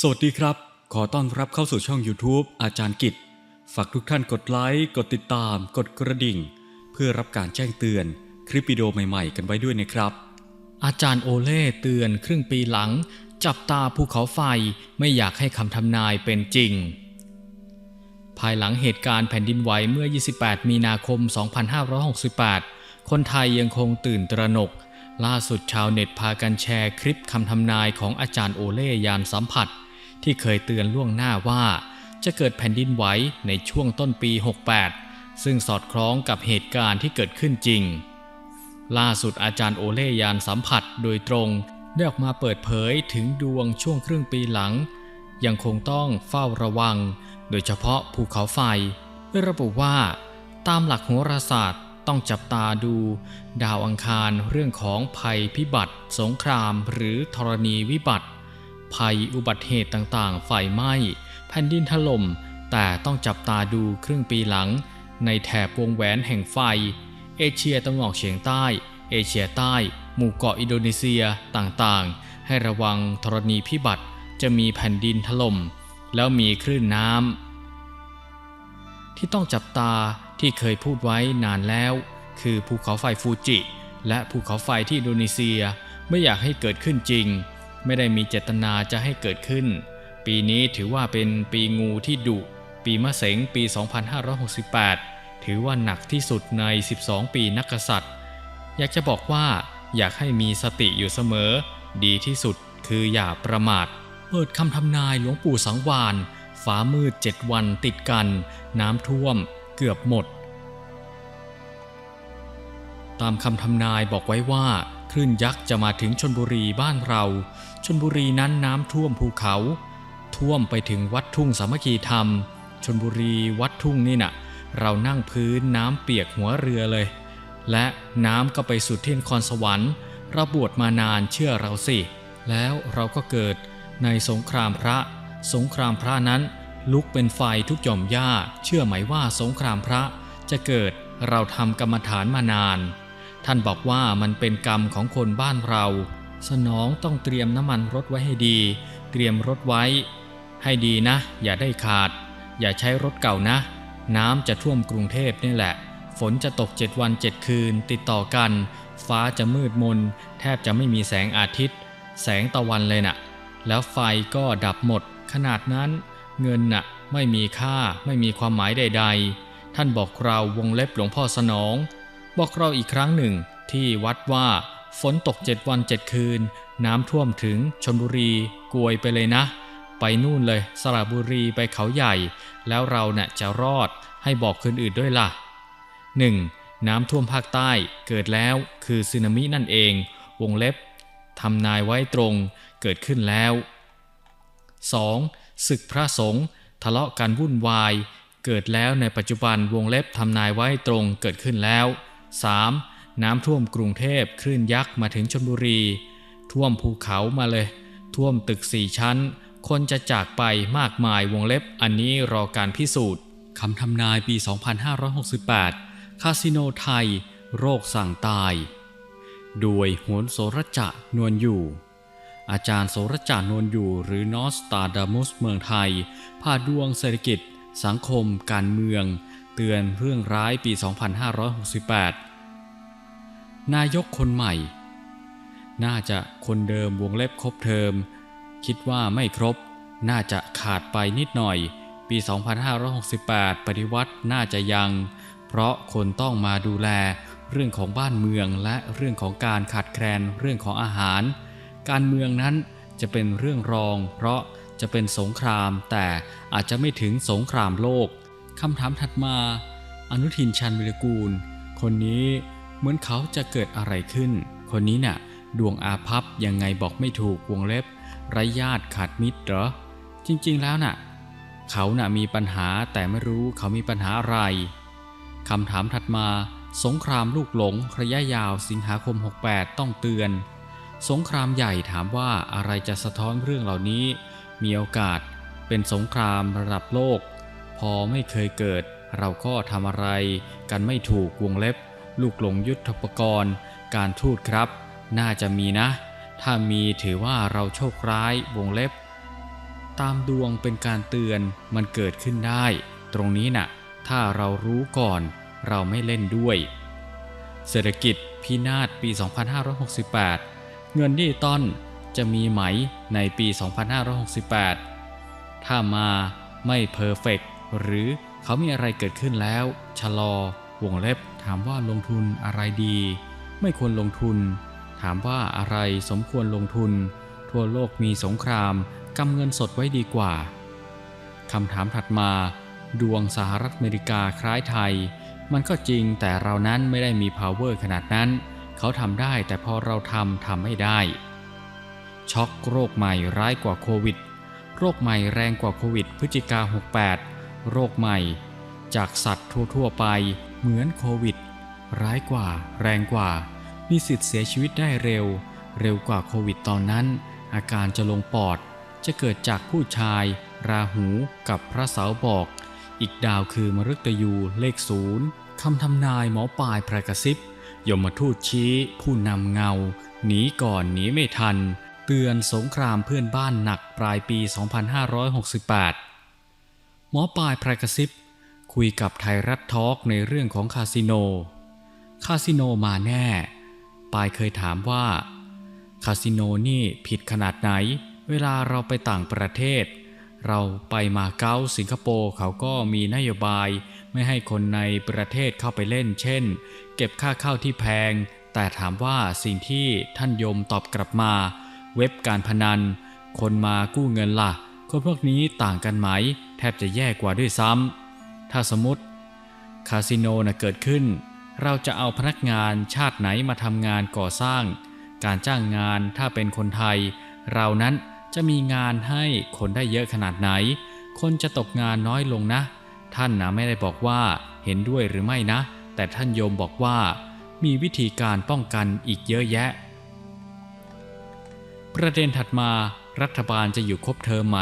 สวัสดีครับ ขอต้อนรับเข้าสู่ช่อง YouTube อาจารย์กิจ ฝากทุกท่านกดไลค์ กดติดตาม กดกระดิ่ง เพื่อรับการแจ้งเตือนคลิปวิดีโอใหม่ๆ กันไว้ด้วยนะครับ อาจารย์โอเล่เตือนครึ่งปีหลัง จับตาภูเขาไฟไม่อยากให้คำทำนายเป็นจริง ภายหลังเหตุการณ์แผ่นดินไหวเมื่อ 28 มีนาคม 2568 คนไทยยังคงตื่นตระหนก ล่าสุดชาวเน็ตพากันแชร์คลิปคำทำนายของอาจารย์โอเล่ยานสัมผัส ที่เคยเตือนล่วงหน้าว่า จะเกิดแผ่นดินไหวในช่วงต้นปี 68 ซึ่งสอดคล้องกับเหตุการณ์ที่เกิดขึ้นจริง ล่าสุดอาจารย์โอเล่ยานสัมผัสโดยตรงได้ออกมาเปิดเผยถึงดวงช่วงครึ่งปีหลัง ยังคงต้องเฝ้าระวัง โดยเฉพาะภูเขาไฟโดยระบุว่า ตามหลักโหราศาสตร์ต้องจับตาดู ดาวอังคารเรื่องของภัยพิบัติ สงครามหรือธรณีวิบัติ ภัยอุบัติเหตุต่างๆ ไฟไหม้ แผ่นดินถล่ม แต่ต้องจับตาดูครึ่งปีหลัง ในแถบวงแหวนแห่งไฟ เอเชียตะวันออกเฉียงใต้ เอเชียใต้ หมู่เกาะอินโดนีเซียต่างๆ ให้ระวังธรณีพิบัติจะมีแผ่นดินถล่ม แล้วมีคลื่นน้ำที่ต้องจับตาที่เคยพูดไว้นานแล้ว คือภูเขาไฟฟูจิ และภูเขาไฟที่อินโดนีเซียไม่อยากให้เกิดขึ้นจริง ไม่ได้มีเจตนาจะให้เกิดขึ้น ปีนี้ถือว่าเป็นปีงูที่ดุ ปีมะเสงปี 2568 ถือว่าหนักที่สุดใน 12 ปีนักษัตริย์ อยากจะบอกว่าอยากให้มีสติอยู่เสมอ ดีที่สุดคืออย่าประมาท เปิดคำทำนายหลวงปู่สังวานฟ้ามืดเจ็ดวันติดกัน น้ำท่วมเกือบหมด ตามคำทำนายบอกไว้ว่า คลื่นยักษ์จะมาถึงชนบุรีบ้านเราชนบุรีนั้นน้ำท่วมภูเขา ท่วมไปถึงวัดทุ่งสามัคคีธรรมชนบุรีวัดทุ่งนี่น่ะ เรานั่งพื้นน้ำเปียกหัวเรือเลย และน้ำก็ไปสุดที่นครสวรรค์เราบวชมานานเชื่อเราสิ แล้วเราก็เกิดในสงครามพระ สงครามพระนั้น ลุกเป็นไฟทุกหย่อมหญ้า เชื่อไหมว่าสงครามพระจะเกิดเราทำกรรมฐานมานาน ท่านบอกว่ามันเป็นกรรมของคนบ้านเรา สนองต้องเตรียมน้ำมันรถไว้ให้ดี เตรียมรถไว้ ให้ดีนะ อย่าได้ขาด อย่าใช้รถเก่านะ น้ำจะท่วมกรุงเทพนี่แหละ ฝนจะตกเจ็ดวันเจ็ดคืน ติดต่อกัน ฟ้าจะมืดมน แทบจะไม่มีแสงอาทิตย์ แสงตะวันเลยน่ะ แล้วไฟก็ดับหมด ขนาดนั้น เงินน่ะไม่มีค่าไม่มีความหมายใด ๆ ท่านบอกเราวงเล็บหลวงพ่อสนอง บอกเราอีกครั้งหนึ่งที่วัดว่าฝนตกเจ็ดวันเจ็ดคืน น้ำท่วมถึงชนบุรีกวยไปเลยนะ ไปนู่นเลยสระบุรีไปเขาใหญ่ แล้วเราเน่ะจะรอดให้บอกคนอื่นด้วยล่ะ 1. น้ำท่วมภาคใต้เกิดแล้วคือสึนามินั่นเอง วงเล็บทำนายไว้ตรงเกิดขึ้นแล้ว 2. ศึกพระสงฆ์ทะเลาะกันวุ่นวาย เกิดแล้วในปัจจุบันวงเล็บทำนายไว้ตรงเกิดขึ้นแล้ว 3. น้ำท่วมกรุงเทพคลื่นยักษ์มาถึงชลบุรี ท่วมภูเขามาเลย ท่วมตึกสี่ชั้น คนจะจากไปมากมายวงเล็บอันนี้รอการพิสูจน์คำทำนายปี 2568 คาสิโนไทย โรคสั่งตาย โดยโหนโสรจะนวลอยู่ อาจารย์โสรจานวลอยู่ หรือนอสตาดามุสเมืองไทยผ่าดวงเศรษฐกิจ สังคม การเมือง เตือนเรื่องร้ายปี 2568 นายกคนใหม่ น่าจะคนเดิมวงเล็บครบเทอม คิดว่าไม่ครบ น่าจะขาดไปนิดหน่อย ปี 2568 ปฏิวัติน่าจะยัง เพราะคนต้องมาดูแลเรื่องของบ้านเมืองและเรื่องของการขาดแคลนเรื่องของอาหาร การเมืองนั้นจะเป็นเรื่องรอง เพราะจะเป็นสงครามแต่อาจจะไม่ถึงสงครามโลก คำถามถัดมา อนุทินชันวิรกูล คนนี้เหมือนเขาจะเกิดอะไรขึ้น คนนี้น่ะ ดวงอาภัพยังไงบอกไม่ถูกวงเล็บไร้ญาติขาดมิตรเหรอ จริง ๆ แล้วน่ะ เขาน่ะมีปัญหาแต่ไม่รู้เขามีปัญหาอะไรคำถามถัดมา สงครามลูกหลงระยะยาวสิงหาคม 68 ต้องเตือน สงครามใหญ่ถามว่าอะไรจะสะท้อนเรื่องเหล่านี้ มีโอกาสเป็นสงครามระดับโลก พอไม่เคยเกิด เราก็ทำอะไร กันไม่ถูกวงเล็บ ลูกหลงยุทธปกรณ์ การทูตครับ น่าจะมีนะ ถ้ามีถือว่าเราโชคร้ายวงเล็บ ตามดวงเป็นการเตือนมันเกิดขึ้นได้ ตรงนี้น่ะ ถ้าเรารู้ก่อนเราไม่เล่นด้วย เศรษฐกิจพินาศปี 2568 เงินดิจิตอลจะมีไหมในปี 2568 ถ้ามาไม่เพอร์เฟก หรือเขามีอะไรเกิดขึ้นแล้ว ชะลอ วงเล็บ ถามว่าลงทุนอะไรดี ไม่ควรลงทุน ถามว่าอะไรสมควรลงทุน ทั่วโลกมีสงครามกำเงินสดไว้ดีกว่าคำถามถัดมา ดวงสหรัฐอเมริกาคล้ายไทย มันก็จริงแต่เรานั้นไม่ได้มี power ขนาดนั้น เขาทำได้แต่พอเราทำทำไม่ได้ ช็อกโรคใหม่ร้ายกว่าโควิด โรคใหม่แรงกว่าโควิดพฤศจิกา68 โรคใหม่ จากสัตว์ทั่วๆไปเหมือนโควิด ร้ายกว่า แรงกว่า มีสิทธิ์เสียชีวิตได้เร็ว เร็วกว่าโควิดตอนนั้น อาการจะลงปอด จะเกิดจากผู้ชาย ราหูกับพระเสาบอก อีกดาวคือมฤตยูเลขศูนย์คำทำนายหมอปลายพระกระซิบยมทูตชี้ผู้นำเงา หนีก่อนหนีไม่ทัน เตือนสงครามเพื่อนบ้านหนักปลายปี 2568ห มอปลายพรกระซิบ คุยกับไทยรัฐทอล์กในเรื่องของคาสิโน คาสิโนมาแน่ ปายเคยถามว่า คาสิโนนี่ผิดขนาดไหน เวลาเราไปต่างประเทศ เราไปมาเก๊าสิงคโปร์เขาก็มีนโยบายไม่ให้คนในประเทศเข้าไปเล่น เช่น เก็บค่าเข้าที่แพง แต่ถามว่าสิ่งที่ท่านยมตอบกลับมา เว็บการพนัน คนมากู้เงินล่ะ คนพวกนี้ต่างกันไหม แทบจะแย่กว่าด้วยซ้ำ ถ้าสมมติ คาสิโนนะเกิดขึ้น เราจะเอาพนักงานชาติไหนมาทำงานก่อสร้าง การจ้างงานถ้าเป็นคนไทย เรานั้นจะมีงานให้คนได้เยอะขนาดไหน คนจะตกงานน้อยลงนะ ท่านนะไม่ได้บอกว่าเห็นด้วยหรือไม่นะ แต่ท่านโยมบอกว่ามีวิธีการป้องกันอีกเยอะแยะ ประเด็นถัดมา รัฐบาลจะอยู่ครบเทอมไหม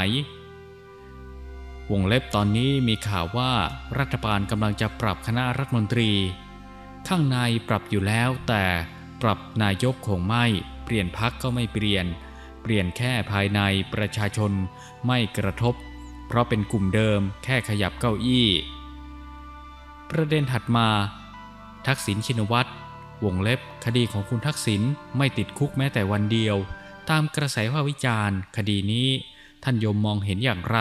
วงเล็บตอนนี้มีข่าวว่ารัฐบาลกำลังจะปรับคณะรัฐมนตรี ข้างในปรับอยู่แล้ว แต่ปรับนายกคงไม่ เปลี่ยนพักก็ไม่เปลี่ยน เปลี่ยนแค่ภายในประชาชนไม่กระทบ เพราะเป็นกลุ่มเดิมแค่ขยับเก้าอี้ ประเด็นถัดมา ทักษิณชินวัตรวงเล็บคดีของคุณทักษิณไม่ติดคุกแม้แต่วันเดียว ตามกระแสว่าวิจารณ์ คดีนี้ท่านยมมองเห็นอย่างไร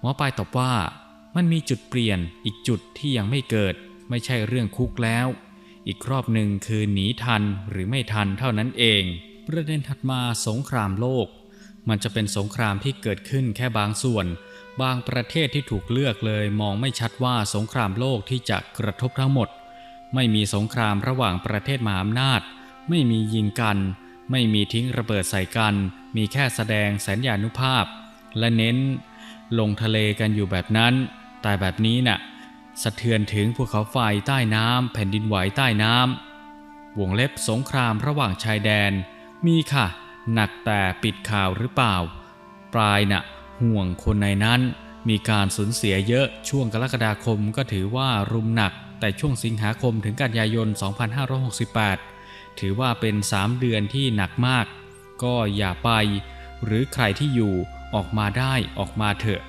หมอปลายตอบว่ามันมีจุดเปลี่ยนอีกจุดที่ยังไม่เกิด ไม่ใช่เรื่องคุกแล้ว อีกรอบหนึ่งคือหนีทันหรือไม่ทันเท่านั้นเอง ประเด็นถัดมาสงครามโลก มันจะเป็นสงครามที่เกิดขึ้นแค่บางส่วน บางประเทศที่ถูกเลือกเลยมองไม่ชัดว่าสงครามโลกที่จะกระทบทั้งหมด ไม่มีสงครามระหว่างประเทศมหาอำนาจ ไม่มียิงกัน ไม่มีทิ้งระเบิดใส่กัน มีแค่แสดงแสัญญานุภาพ และเน้นลงทะเลกันอยู่แบบนั้น แต่แบบนี้น่ะสะเทือนถึงภูเขาไฟใต้น้ำแผ่นดินไหวใต้น้ำวงเล็บสงครามระหว่างชายแดน มีค่ะ หนักแต่ปิดข่าวหรือเปล่า ปลายน่ะห่วงคนในนั้น มีการสูญเสียเยอะช่วงกรกฎาคมก็ถือว่ารุมหนัก แต่ช่วงสิงหาคมถึงกันยายน 2568 ถือว่าเป็น 3 เดือนที่หนักมาก ก็อย่าไป หรือใครที่อยู่ออกมาได้ออกมาเถอะ